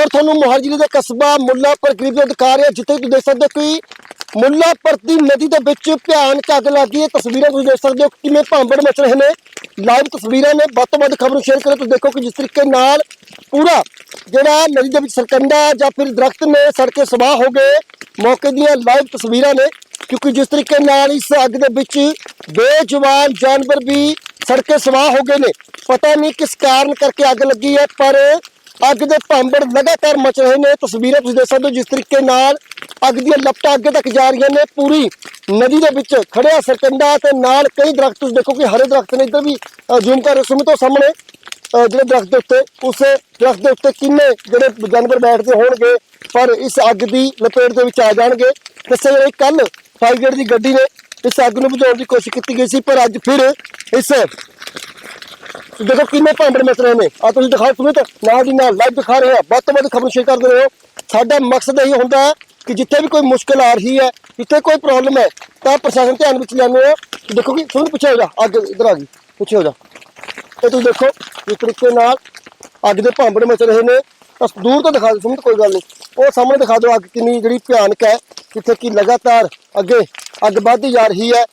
ਖਬਰ ਤੁਹਾਨੂੰ ਮੋਹਾਲੀ ਜ਼ਿਲ੍ਹੇ ਦੇ ਕਸਬਾ ਮੁੱਲਾਪੁਰ ਕਰੀਬ ਤੋਂ ਦਿਖਾ ਰਿਹਾ ਜਿੱਥੇ ਤੁਸੀਂ ਦੇਖ ਸਕਦੇ ਹੋ ਕਿ ਮੁੱਲਾਪੁਰ ਦੀ ਨਦੀ ਦੇ ਵਿੱਚ ਭਿਆਨਕ ਅੱਗ ਲੱਗੀ ਹੈ। ਤਸਵੀਰਾਂ ਤੁਸੀਂ ਦੇਖ ਸਕਦੇ ਹੋ ਕਿਵੇਂ ਭਾਂਬੜ ਮਚ ਰਹੇ ਨੇ। ਲਾਈਵ ਤਸਵੀਰਾਂ ਨੇ ਵੱਧ ਤੋਂ ਵੱਧ ਖਬਰ ਨੂੰ ਸ਼ੇਅਰ ਕਰੋ। ਤੁਸੀਂ ਦੇਖੋ ਕਿ ਜਿਸ ਤਰੀਕੇ ਨਾਲ ਪੂਰਾ ਜਿਹੜਾ ਨਦੀ ਦੇ ਵਿੱਚ ਸਰਕੰਡਾ ਜਾਂ ਫਿਰ ਦਰਖਤ ਨੇ ਸੜ ਸਵਾਹ ਹੋ ਗਏ ਮੌਕੇ ਦੀਆਂ ਲਾਈਵ ਤਸਵੀਰਾਂ ਨੇ, ਕਿਉਂਕਿ ਜਿਸ ਤਰੀਕੇ ਨਾਲ ਇਸ ਅੱਗ ਦੇ ਵਿੱਚ ਬੇਜਵਾਨ ਜਾਨਵਰ ਵੀ ਸੜ ਸਵਾਹ ਹੋ ਗਏ ਨੇ। ਪਤਾ ਨਹੀਂ ਕਿਸ ਕਾਰਨ ਕਰਕੇ ਅੱਗ ਲੱਗੀ ਹੈ, ਪਰ ਅੱਗ ਦੇ ਭਾਂਬੜ ਲਗਾਤਾਰ ਮਚ ਰਹੇ ਨੇ। ਤਸਵੀਰਾਂ ਤੁਸੀਂ ਦੇਖ ਸਕਦੇ ਹੋ, ਜਿਸ ਤਰੀਕੇ ਨਾਲ ਅੱਗ ਦੀਆਂ ਲਪਟਾਂ ਅੱਗੇ ਤੱਕ ਜਾ ਰਹੀਆਂ ਨੇ। ਪੂਰੀ ਨਦੀ ਦੇ ਵਿੱਚ ਖੜਿਆ ਸਰਕੰਡਾ ਤੇ ਨਾਲ ਕਈ ਦਰਖਤ ਤੁਸੀਂ ਦੇਖੋ ਕਿ ਹਰੇ ਦਰਖਤ ਨੇ ਇੱਧਰ ਵੀ ਜ਼ੂਮ ਕਰ ਸੁਮੇ ਤੋਂ ਸਾਹਮਣੇ ਜਿਹੜੇ ਦਰਖਤ ਦੇ ਉੱਤੇ, ਉਸ ਦਰਖਤ ਦੇ ਉੱਤੇ ਕਿੰਨੇ ਜਿਹੜੇ ਜਾਨਵਰ ਬੈਠਦੇ ਹੋਣਗੇ, ਪਰ ਇਸ ਅੱਗ ਦੀ ਲਪੇਟ ਦੇ ਵਿੱਚ ਆ ਜਾਣਗੇ। ਦੱਸਿਆ ਜਾ ਕੱਲ ਫਾਈਵ ਗੇਟ ਦੀ ਗੱਡੀ ਨੇ ਇਸ ਅੱਗ ਨੂੰ ਬੁਝਾਉਣ ਦੀ ਕੋਸ਼ਿਸ਼ ਕੀਤੀ ਗਈ ਸੀ, ਪਰ ਅੱਜ ਫਿਰ ਇਸ ਦੇਖੋ ਕਿੰਨੇ ਭਾਂਡੇ ਮਚ ਨੇ? ਆ ਤੁਸੀਂ ਦਿਖਾਓ ਸੁਣੋ ਤਾਂ ਨਾਲ ਦੀ ਨਾਲ ਲਾਈਵ ਦਿਖਾ ਰਹੇ ਆ। ਵੱਧ ਤੋਂ ਵੱਧ ਖਬਰ ਸ਼ੇਅਰ ਕਰਦੇ ਰਹੋ। ਸਾਡਾ ਮਕਸਦ ਇਹ ਹੁੰਦਾ ਹੈ ਕਿ ਜਿੱਥੇ ਵੀ ਕੋਈ ਮੁਸ਼ਕਲ ਆ ਰਹੀ ਹੈ, ਜਿੱਥੇ ਕੋਈ ਪ੍ਰੋਬਲਮ ਹੈ, ਤਾਂ ਪ੍ਰਸ਼ਾਸਨ ਧਿਆਨ ਵਿੱਚ ਲਿਆਉਂਦੇ ਆ ਦੇਖੋ ਕਿ ਸੁਣ ਪਿੱਛੇ ਹੋ ਜਾ, ਅੱਗ ਇਧਰ ਆ ਗਈ ਪਿੱਛੇ ਹੋ ਜਾ। ਇਹ ਤੁਸੀਂ ਦੇਖੋ ਇਸ ਤਰੀਕੇ ਨਾਲ ਅੱਗ ਦੇ ਭਾਂਬੜ ਮਚ ਰਹੇ ਨੇ। ਬਸ ਦੂਰ ਤੋਂ ਦਿਖਾ ਦਿਓ, ਸੁਣ ਕੋਈ ਗੱਲ ਨਹੀਂ। ਉਹ ਸਾਹਮਣੇ ਦਿਖਾ ਦਿਓ ਅੱਗ ਕਿੰਨੀ ਜਿਹੜੀ ਭਿਆਨਕ ਹੈ, ਜਿੱਥੇ ਕਿ ਲਗਾਤਾਰ ਅੱਗੇ ਅੱਗ ਵੱਧਦੀ ਜਾ ਰਹੀ ਹੈ।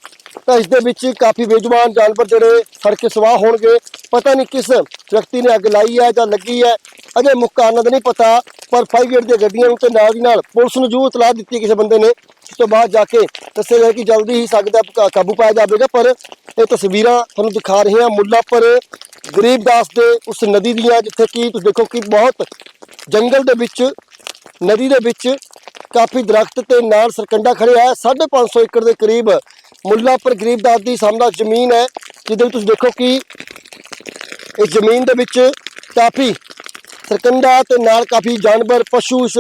ਤਾਂ ਇਸ ਦੇ ਵਿੱਚ ਕਾਫੀ ਬੇਜਵਾਨ ਜਾਨਵਰ ਜਿਹੜੇ ਸੜ ਕੇ ਸਵਾਹ ਹੋਣਗੇ। ਪਤਾ ਨਹੀਂ ਕਿਸ ਵਿਅਕਤੀ ਨੇ ਅੱਗ ਲਾਈ ਹੈ ਜਾਂ ਲੱਗੀ ਹੈ। ਅਜੇ ਮੁੱਖ ਕਾਰਨ ਦਾ ਨਹੀਂ ਪਤਾ, ਪਰ ਫਾਈਵ ਦੀਆਂ ਗੱਡੀਆਂ ਨੂੰ ਤੇ ਨਾਲ ਦੀ ਨਾਲ ਪੁਲਿਸ ਨੂੰ ਜੋ ਇਤਲਾਹ ਦਿੱਤੀ ਕਿਸੇ ਬੰਦੇ ਨੇ। ਇਸ ਤੋਂ ਬਾਅਦ ਜਾ ਕੇ ਦੱਸਿਆ ਗਿਆ ਕਿ ਜਲਦੀ ਹੀ ਸਕਦਾ ਕਾ- ਕਾਬੂ ਪਾਇਆ ਜਾਵੇਗਾ, ਪਰ ਇਹ ਤਸਵੀਰਾਂ ਤੁਹਾਨੂੰ ਦਿਖਾ ਰਹੇ ਹਾਂ। ਮੁੱਲਾਪੁਰ ਗਰੀਬਦਾਸ ਦੇ ਉਸ ਨਦੀ ਦੀਆਂ, ਜਿੱਥੇ ਕਿ ਤੁਸੀਂ ਦੇਖੋ ਕਿ ਬਹੁਤ ਜੰਗਲ ਦੇ ਵਿੱਚ, ਨਦੀ ਦੇ ਵਿੱਚ ਕਾਫੀ ਦਰਖਤ ਤੇ ਨਾਲ ਸਰਕੰਡਾ ਖੜਿਆ ਹੈ। 550 ਏਕੜ ਦੇ ਕਰੀਬ ਮੁੱਲਾਪੁਰ ਗਰੀਬਦਾਸ ਦੀ ਸਾਹਮਣਾ ਜ਼ਮੀਨ ਹੈ, ਜਿਹਦੇ ਵਿੱਚ ਤੁਸੀਂ ਦੇਖੋ ਕਿ ਇਸ ਜ਼ਮੀਨ ਦੇ ਵਿੱਚ ਕਾਫੀ ਸਰਕੰਡਾ ਤੇ ਨਾਲ ਕਾਫੀ ਜਾਨਵਰ, ਪਸ਼ੂ ਇਸ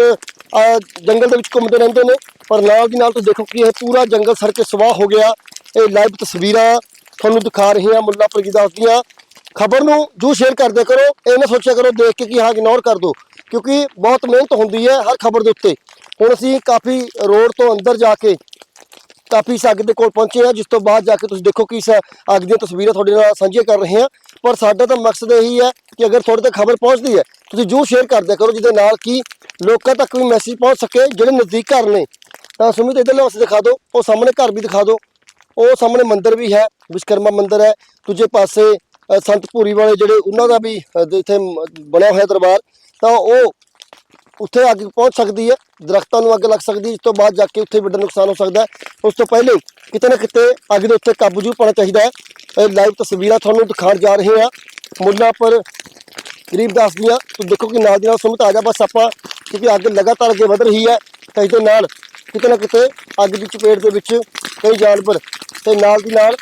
ਜੰਗਲ ਦੇ ਵਿੱਚ ਘੁੰਮਦੇ ਰਹਿੰਦੇ ਨੇ। ਪਰ ਨਾਲ ਦੀ ਨਾਲ ਤੁਸੀਂ ਦੇਖੋ ਕਿ ਇਹ ਪੂਰਾ ਜੰਗਲ ਸੜ ਕੇ ਸਵਾਹ ਹੋ ਗਿਆ। ਇਹ ਲਾਈਵ ਤਸਵੀਰਾਂ ਤੁਹਾਨੂੰ ਦਿਖਾ ਰਹੇ ਹਾਂ ਮੁੱਲਾਪੁਰ ਗਰੀਬਦਾਸ ਦੀਆਂ। ਖਬਰ ਨੂੰ ਜੂ ਸ਼ੇਅਰ ਕਰਦੇ ਕਰੋ, ਇਹ ਨਾ ਸੋਚਿਆ ਕਰੋ ਦੇਖ ਕੇ ਕਿ ਹਾਂ ਇਗਨੋਰ ਕਰ ਦਿਓ ਕਿਉਂਕਿ ਬਹੁਤ ਮਿਹਨਤ ਹੁੰਦੀ ਹੈ ਹਰ ਖਬਰ ਦੇ ਉੱਤੇ। ਹੁਣ ਅਸੀਂ ਕਾਫੀ ਰੋਡ ਤੋਂ ਅੰਦਰ ਜਾ ਕੇ ਕਾਫੀ ਇਸ ਅੱਗ ਦੇ ਕੋਲ ਪਹੁੰਚੇ ਆ ਜਿਸ ਤੋਂ ਬਾਅਦ ਜਾ ਕੇ ਤੁਸੀਂ ਦੇਖੋ ਕਿ ਇਸ ਅੱਗ ਦੀਆਂ ਤਸਵੀਰਾਂ ਤੁਹਾਡੇ ਨਾਲ ਸਾਂਝੀਆਂ ਕਰ ਰਹੇ ਹਾਂ। ਪਰ ਸਾਡਾ ਤਾਂ ਮਕਸਦ ਇਹੀ ਹੈ ਕਿ ਅਗਰ ਤੁਹਾਡੇ ਤੱਕ ਖਬਰ ਪਹੁੰਚਦੀ ਹੈ ਤੁਸੀਂ ਜੂ ਸ਼ੇਅਰ ਕਰਦੇ ਕਰੋ ਜਿਹਦੇ ਨਾਲ ਕਿ ਲੋਕਾਂ ਤੱਕ ਵੀ ਮੈਸੇਜ ਪਹੁੰਚ ਸਕੇ ਜਿਹੜੇ ਨਜ਼ਦੀਕ ਘਰ ਨੇ। ਤਾਂ ਸੁਮਿਤ ਇਧਰਲੇ ਪਾਸੇ ਦਿਖਾ ਦਿਓ ਉਹ ਸਾਹਮਣੇ ਘਰ ਵੀ ਦਿਖਾ ਦਿਓ। ਉਹ ਸਾਹਮਣੇ ਮੰਦਿਰ ਵੀ ਹੈ ਵਿਸ਼ਕਰਮਾ ਮੰਦਿਰ ਹੈ। ਦੂਜੇ ਪਾਸੇ ਅ, ਸੰਤ ਭੂਰੀ ਵਾਲੇ ਜਿਹੜੇ ਉਹਨਾਂ ਦਾ ਵੀ ਇੱਥੇ ਬਣਿਆ ਹੋਇਆ ਦਰਬਾਰ। ਤਾਂ ਉਹ ਉੱਥੇ ਅੱਗ ਪਹੁੰਚ ਸਕਦੀ ਹੈ, ਦਰਖਤਾਂ ਨੂੰ ਅੱਗ ਲੱਗ ਸਕਦੀ ਹੈ ਇਸ ਤੋਂ ਬਾਅਦ ਜਾ ਕੇ ਉੱਥੇ ਵੱਡਾ ਨੁਕਸਾਨ ਹੋ ਸਕਦਾ ਹੈ। ਉਸ ਤੋਂ ਪਹਿਲੇ ਕਿਤੇ ਨਾ ਕਿਤੇ ਅੱਗ ਦੇ ਉੱਤੇ ਕਾਬੂ ਜੂ ਪਾਉਣਾ ਚਾਹੀਦਾ ਹੈ। ਇਹ ਲਾਈਵ ਤਸਵੀਰਾਂ ਤੁਹਾਨੂੰ ਦਿਖਾਉਣ ਜਾ ਰਹੇ ਹਾਂ। ਮੁੱਲਾਪੁਰ ਗਰੀਬਦਾਸ ਦੀਆਂ, ਤੁਸੀਂ ਦੇਖੋ ਕਿ ਨਾਲ ਦੀ ਨਾਲ ਸੁਮਤ ਆ ਜਾ, ਬਸ ਆਪਾਂ ਕਿਉਂਕਿ ਅੱਗ ਲਗਾਤਾਰ ਅੱਗੇ ਵਧ ਰਹੀ ਹੈ, ਤਾਂ ਇਸ ਨਾਲ ਕਿਤੇ ਨਾ ਕਿਤੇ ਅੱਗ ਦੀ ਚਪੇਟ ਦੇ ਵਿੱਚ ਕਈ ਜਾਨਵਰ ਤੇ ਨਾਲ ਦੀ ਨਾਲ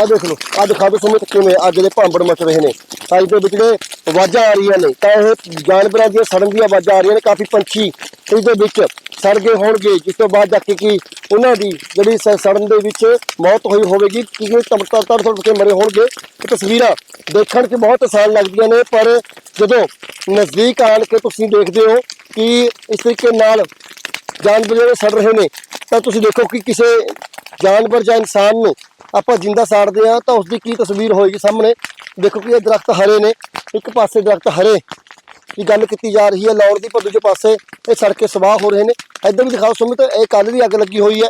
ਆ ਦੇਖ ਲਓ ਆ ਦਿਖਾ ਦਿਓ ਸੁਮਿਤ ਕਿਵੇਂ ਅੱਗ ਦੇ ਭਾਂਬੜ ਮਚ ਰਹੇ ਨੇ। ਤਾਂ ਦੇ ਵਿੱਚ ਜਿਹੜੇ ਆਵਾਜ਼ਾਂ ਆ ਰਹੀਆਂ ਨੇ, ਤਾਂ ਇਹ ਜਾਨਵਰਾਂ ਦੀਆਂ ਸੜਨ ਦੀਆਂ ਆਵਾਜ਼ਾਂ ਆ ਰਹੀਆਂ ਨੇ, ਕਾਫੀ ਪੰਛੀ ਇਸ ਦੇ ਵਿੱਚ ਸੜ ਗਏ ਹੋਣਗੇ। ਜਿਸ ਤੋਂ ਬਾਅਦ ਜਾ ਕੇ ਕੀ ਉਹਨਾਂ ਦੀ ਜਿਹੜੀ ਸੜਨ ਦੇ ਵਿੱਚ ਮੌਤ ਹੋਈ ਹੋਵੇਗੀ, ਕਿਉਂਕਿ ਤੜ ਤੜ ਕੇ ਮਰੇ ਹੋਣਗੇ। ਇਹ ਤਸਵੀਰਾਂ ਦੇਖਣ 'ਚ ਬਹੁਤ ਆਸਾਨ ਲੱਗਦੀਆਂ ਨੇ, ਪਰ ਜਦੋਂ ਨਜ਼ਦੀਕ ਆਣ ਕੇ ਤੁਸੀਂ ਦੇਖਦੇ ਹੋ ਕਿ ਇਸ ਤਰੀਕੇ ਨਾਲ ਜਾਨਵਰ ਜਿਹੜੇ ਸੜ ਰਹੇ ਨੇ, ਤਾਂ ਤੁਸੀਂ ਦੇਖੋ ਕਿ ਕਿਸੇ ਜਾਨਵਰ ਜਾਂ ਇਨਸਾਨ ਨੂੰ ਆਪਾਂ ਜਿੰਦਾ ਸਾੜਦੇ ਆ ਤਾਂ ਉਸ ਦੀ ਕੀ ਤਸਵੀਰ ਹੋਏਗੀ ਸਾਹਮਣੇ? ਦੇਖੋ ਕਿ ਇਹ ਦਰਖਤ ਹਰੇ ਨੇ। ਇੱਕ ਪਾਸੇ ਦਰਖਤ ਹਰੇ ਦੀ ਗੱਲ ਕੀਤੀ ਜਾ ਰਹੀ ਹੈ। ਲਾਉਣ ਦੀ ਪਰ ਦੂਜੇ ਪਾਸੇ ਇਹ ਸੜ ਸਵਾਹ ਹੋ ਰਹੇ ਨੇ। ਇੱਧਰ ਵੀ ਦਿਖਾਓ ਸੁਮਿਤ, ਇਹ ਕੱਲ ਦੀ ਅੱਗ ਲੱਗੀ ਹੋਈ ਹੈ।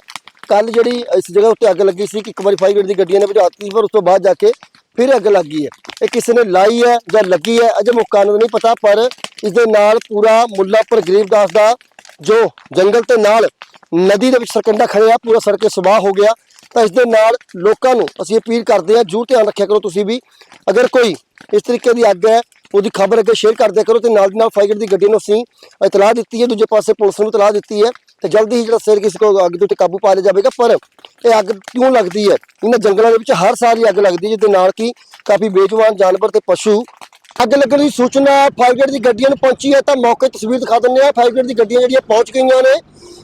ਕੱਲ ਜਿਹੜੀ ਇਸ ਜਗ੍ਹਾ ਉੱਤੇ ਅੱਗ ਲੱਗੀ ਸੀ ਕਿ ਇੱਕ ਵਾਰੀ ਫਾਈਵ ਗੇਟ ਦੀ ਗੱਡੀਆਂ ਨੇ ਬੁਝਾਤੀ ਸੀ ਪਰ ਉਸ ਤੋਂ ਬਾਅਦ ਜਾ ਕੇ ਫਿਰ ਅੱਗ ਲੱਗ ਗਈ ਹੈ। ਇਹ ਕਿਸੇ ਨੇ ਲਾਈ ਹੈ ਜਾਂ ਲੱਗੀ ਹੈ, ਅਜੇ ਮੁੱਕਾ ਨੂੰ ਨਹੀਂ ਪਤਾ, ਪਰ ਇਸ ਦੇ ਨਾਲ ਪੂਰਾ ਮੁੱਲਾਪੁਰ ਗਰੀਬਦਾਸ ਦਾ ਜੋ ਜੰਗਲ ਤੇ ਨਾਲ ਨਦੀ ਦੇ ਵਿੱਚ ਸਰਕੰਡਾ ਖੜਿਆ ਪੂਰਾ ਸੜ ਕੇ ਸਵਾਹ ਹੋ ਗਿਆ। ਤਾਂ ਇਸ ਦੇ ਨਾਲ ਲੋਕਾਂ ਨੂੰ ਅਸੀਂ ਅਪੀਲ ਕਰਦੇ ਹਾਂ, ਜਰੂਰ ਧਿਆਨ ਰੱਖਿਆ ਕਰੋ ਤੁਸੀਂ ਵੀ। ਅਗਰ ਕੋਈ ਇਸ ਤਰੀਕੇ ਦੀ ਅੱਗ ਹੈ, ਉਹਦੀ ਖਬਰ ਅੱਗੇ ਸ਼ੇਅਰ ਕਰ ਕਰੋ ਤੇ ਨਾਲ ਦੀ ਨਾਲ ਫਾਈਗਰ ਦੀ ਗੱਡੀ ਨੂੰ ਅਸੀਂ ਇਤਲਾਹ ਦਿੱਤੀ ਹੈ, ਦੂਜੇ ਪਾਸੇ ਪੁਲਿਸ ਨੂੰ ਇਤਲਾਹ ਦਿੱਤੀ ਹੈ। ਤੇ ਜਲਦੀ ਹੀ ਜਿਹੜਾ ਸਿਰ ਕਿਸੇ ਕੋ ਅੱਗ ਦੇ ਉੱਤੇ ਕਾਬੂ ਪਾ ਲਿਆ ਜਾਵੇਗਾ, ਪਰ ਇਹ ਅੱਗ ਕਿਉਂ ਲੱਗਦੀ ਹੈ? ਇਹਨਾਂ ਜੰਗਲਾਂ ਦੇ ਵਿੱਚ ਹਰ ਸਾਲ ਹੀ ਅੱਗ ਲੱਗਦੀ ਹੈ, ਜਿਹਦੇ ਨਾਲ ਕਿ ਕਾਫੀ ਬੇਜਵਾਨ ਜਾਨਵਰ ਤੇ ਪਸ਼ੂ ਅੱਗ ਲੱਗਣ ਦੀ ਸੂਚਨਾ ਫਾਈਵ ਗੇਟ ਦੀ ਗੱਡੀਆਂ ਨੂੰ ਪਹੁੰਚੀ ਹੈ। ਤਾਂ ਮੌਕੇ ਤਸਵੀਰ ਦਿਖਾ ਦਿੰਦੇ ਆ ਫਾਈਵ ਗੇਟ ਦੀ ਗੱਡੀਆਂ ਜਿਹੜੀਆਂ ਪਹੁੰਚ ਗਈਆਂ ਨੇ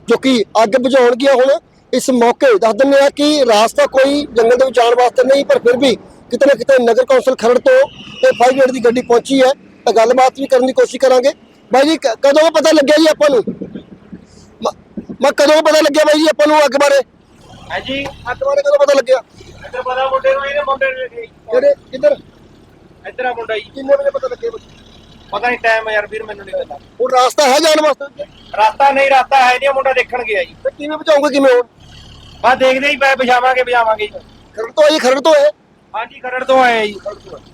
ਜੋ ਕਿ ਅੱਗ ਬੁਝਾਉਣਗੀਆਂ ਹੁਣ। ਇਸ ਮੌਕੇ ਦੱਸ ਦਿੰਦੇ ਆ ਕਿ ਰਾਸਤਾ ਕੋਈ ਜੰਗਲ ਦੇ ਵਿੱਚ ਜਾਣ ਵਾਸਤੇ ਨਹੀਂ ਪਰ ਫਿਰ ਵੀ ਕਿਤੇ ਨਾ ਕਿਤੇ ਨਗਰ ਕੌਂਸਲ ਖਰੜ ਤੋਂ ਇਹ ਫਾਈਵ ਗੇਟ ਦੀ ਗੱਡੀ ਪਹੁੰਚੀ ਹੈ। ਤਾਂ ਗੱਲਬਾਤ ਵੀ ਕਰਨ ਦੀ ਕੋਸ਼ਿਸ਼ ਕਰਾਂਗੇ। ਬਾਈ ਜੀ ਕ- ਕਦੋਂ ਪਤਾ ਲੱਗਿਆ ਜੀ ਆਪਾਂ ਨੂੰ? ਮ- ਮੈਂ ਕਦੋਂ ਪਤਾ ਲੱਗਿਆ ਬਾਈ ਜੀ ਆਪਾਂ ਨੂੰ ਅੱਗ ਬਾਰੇ? ਹਾਂਜੀ। ਅੱਗ ਬਾਰੇ ਕਦੋਂ ਪਤਾ ਲੱਗਿਆ? ਇੱਧਰ ਪਤਾ ਮੁੰਡੇ ਨੂੰ ਇਹਨੇ ਮੁੰਡੇ ਨੂੰ ਜੀ। ਆ ਮੁੰਡਾ ਜੀ? ਕਿੰਨੇ ਵਜੇ ਪਤਾ ਬਾਈ ਪਤਾ ਨਹੀਂ ਟਾਈਮ ਯਾਰ ਵੀਰ ਮੈਨੂੰ ਨਹੀਂ ਪਤਾ। ਹੁਣ ਰਾਸਤਾ ਹੈ ਜਾਣ ਵਾਸਤੇ? ਰਾਸਤਾ ਨਹੀਂ ਰਾਸਤਾ ਹੈ ਨਹੀਂ ਮੁੰਡਾ ਦੇਖਣ ਗਿਆ ਜੀ। ਤੇ ਕਿਵੇਂ ਬਚਾਉਂਗੇ ਕਿਵੇਂ ਹੁਣ ਬਾ ਦੇਖਦੇ ਹੀ ਪਏ ਬਜਾਵਾਂਗੇ ਬਜਾਵਾਂਗੇ ਜੀ। ਖਰੜ ਤੋਂ ਆਈ ਖਰੜ ਤੋਂ ਹੈ ਹਾਂਜੀ ਖਰੜ ਤੋਂ ਆਏ ਜੀ।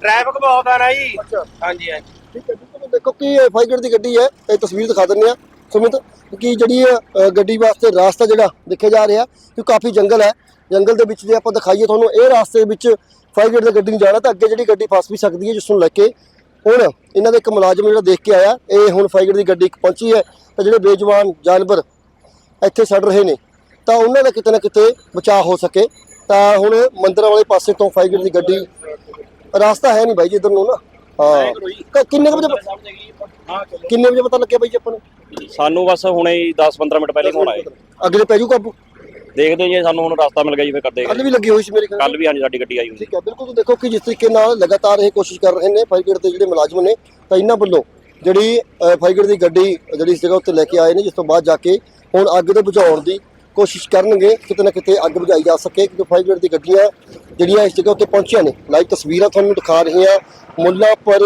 ਟ੍ਰੈਫਿਕ ਬਹੁਤ ਆ ਨਾ ਜੀ। ਅੱਛਾ। ਹਾਂਜੀ ਹਾਂਜੀ। ਠੀਕ ਹੈ ਬਿਲਕੁਲ ਦੇਖੋ ਕਿ ਇਹ ਫਾਈਗਰ ਦੀ ਗੱਡੀ ਹੈ ਇਹ ਤਸਵੀਰ ਦਿਖਾ ਦਿੰਦੇ ਆ ਸੁਮਿਤ ਕਿ ਜਿਹੜੀ ਇਹ, ਅ, ਗੱਡੀ ਵਾਸਤੇ ਰਾਸਤਾ ਜਿਹੜਾ ਦੇਖਿਆ ਜਾ ਰਿਹਾ ਕਿ ਕਾਫੀ ਜੰਗਲ ਹੈ। ਜੰਗਲ ਦੇ ਵਿੱਚ ਜੇ ਆਪਾਂ ਦਿਖਾਈਏ ਤੁਹਾਨੂੰ ਇਹ ਰਾਸਤੇ ਵਿੱਚ ਫਾਈਗਰ ਦੀ ਗੱਡੀ ਨਹੀਂ ਜਾਣਾ ਤਾਂ ਅੱਗੇ ਜਿਹੜੀ ਗੱਡੀ ਫਸ ਵੀ ਸਕਦੀ ਹੈ ਜਿਸ ਨੂੰ ਲੈ ਕੇ ਹੁਣ ਇਹਨਾਂ ਦਾ ਇੱਕ ਮੁਲਾਜ਼ਮ ਜਿਹੜਾ ਦੇਖ ਕੇ ਆਇਆ ਇਹ ਹੁਣ ਫਾਈਗਰ ਦੀ ਗੱਡੀ ਪਹੁੰਚੀ ਹੈ ਤਾਂ ਜਿਹੜੇ ਬੇਜਵਾਨ ਜਾਨਵਰ ਇੱਥੇ ਸੜ ਰਹੇ ਨੇ ਤਾਂ ਉਹਨਾਂ ਦਾ ਕਿਤੇ ਨਾ ਕਿਤੇ ਬਚਾਅ ਹੋ ਸਕੇ। ਤਾਂ ਹੁਣ ਮੰਦਰ ਵਾਲੇ ਪਾਸੇ ਤੋਂ ਫਾਈਗਰ ਦੀ ਗੱਡੀ ਰਾਸਤਾ ਹੈ ਨਹੀਂ ਬਾਈ ਜੀ ਇਧਰ ਨੂੰ ਨਾ। ਹਾਂ। ਕਿੰਨੇ ਵਜੇ ਕਿੰਨੇ ਵਜੇ ਪਤਾ ਲੱਗਿਆ ਬਾਈ ਜੀ ਆਪਾਂ ਨੂੰ? ਸਾਨੂੰ ਬਸ ਹੁਣੇ ਹੀ 10-15 ਮਿੰਟ ਪਹਿਲੇ ਫੋਨ ਆਏ। ਅਗਲੇ ਪੈ ਜੂ ਕਾਬੂ। ਦੇਖਦੇ ਜੀ ਸਾਨੂੰ ਹੁਣ ਰਸਤਾ ਮਿਲ ਗਿਆ ਜੀ ਫਿਰ ਕਰਦੇ ਕੱਲ ਵੀ ਲੱਗੀ ਹੋਈ ਸੀ ਮੇਰੇ ਖਿਆਲ ਕੱਲ ਵੀ ਹਾਂਜੀ ਸਾਡੀ ਗੱਡੀ ਆਈ ਹੋਈ ਸੀ। ਠੀਕ ਹੈ ਬਿਲਕੁਲ ਤੁਸੀਂ ਦੇਖੋ ਕਿ ਜਿਸ ਤਰੀਕੇ ਨਾਲ ਲਗਾਤਾਰ ਇਹ ਕੋਸ਼ਿਸ਼ ਕਰ ਰਹੇ ਨੇ ਫਾਈਗਰ ਦੇ ਜਿਹੜੇ ਮੁਲਾਜ਼ਮ ਨੇ ਤਾਂ ਇਹਨਾਂ ਵੱਲੋਂ ਜਿਹੜੀ ਅ, ਫਾਈਗਰ ਦੀ ਗੱਡੀ ਜਿਹੜੀ ਇਸ ਜਗ੍ਹਾ ਉੱਤੇ ਲੈ ਕੇ ਆਏ ਨੇ ਜਿਸ ਤੋਂ ਬਾਅਦ ਜਾ ਕੇ ਹੁਣ ਅੱਗ ਦੇ ਬੁਝਾਉਣ ਦੀ ਕੋਸ਼ਿਸ਼ ਕਰਨਗੇ ਕਿਤੇ ਨਾ ਕਿਤੇ ਅੱਗ ਬੁਝਾਈ ਜਾ ਸਕੇ ਕਿਉਂਕਿ ਫਾਈਗਰ ਦੀ ਗੱਡੀਆਂ ਜਿਹੜੀਆਂ ਇਸ ਜਗ੍ਹਾ ਉੱਤੇ ਪਹੁੰਚੀਆਂ ਨੇ ਲਾਈਵ ਤਸਵੀਰਾਂ ਤੁਹਾਨੂੰ ਦਿਖਾ ਰਹੇ ਹਾਂ। ਮੁੱਲਾਪੁਰ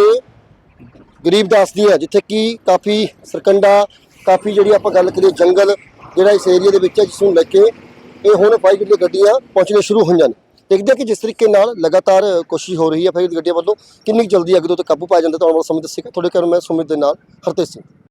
ਗਰੀਬਦਾਸ ਦੀਆਂ ਜਿੱਥੇ ਕਿ ਕਾਫੀ ਸਰਕੰਡਾ ਕਾਫੀ ਜਿਹੜੀ ਆਪਾਂ ਗੱਲ ਕਰੀਏ ਜੰਗਲ ਜਿਹੜਾ ਇਸ ਏਰੀਆ ਦੇ ਵਿੱਚ ਹੈ ਜਿਸ ਨੂੰ ਲੈ ਕੇ ਇਹ ਹੁਣ ਫਾਈਗਰ ਜਿਹੜੀਆਂ ਗੱਡੀਆਂ ਪਹੁੰਚਣੀਆਂ ਸ਼ੁਰੂ ਹੋਈਆਂ ਨੇ। ਦੇਖਦੇ ਹਾਂ ਕਿ ਜਿਸ ਤਰੀਕੇ ਨਾਲ ਲਗਾਤਾਰ ਕੋਸ਼ਿਸ਼ ਹੋ ਰਹੀ ਹੈ ਫਾਈਗਰ ਗੱਡੀਆਂ ਵੱਲੋਂ, ਕਿੰਨੀ ਕੁ ਜਲਦੀ ਅੱਗ ਤੋਂ ਉੱਤੇ ਕਾਬੂ ਪਾਇਆ ਜਾਂਦਾ ਤਾਂ ਆਉਣ ਵਾਲਾ ਸਮੇਂ ਦੱਸੇਗਾ। ਤੁਹਾਡੇ ਘਰ ਮੈਂ ਸੁਮਿਤ ਦੇ ਨਾਲ ਹਰਤੇਜ ਸਿੰਘ।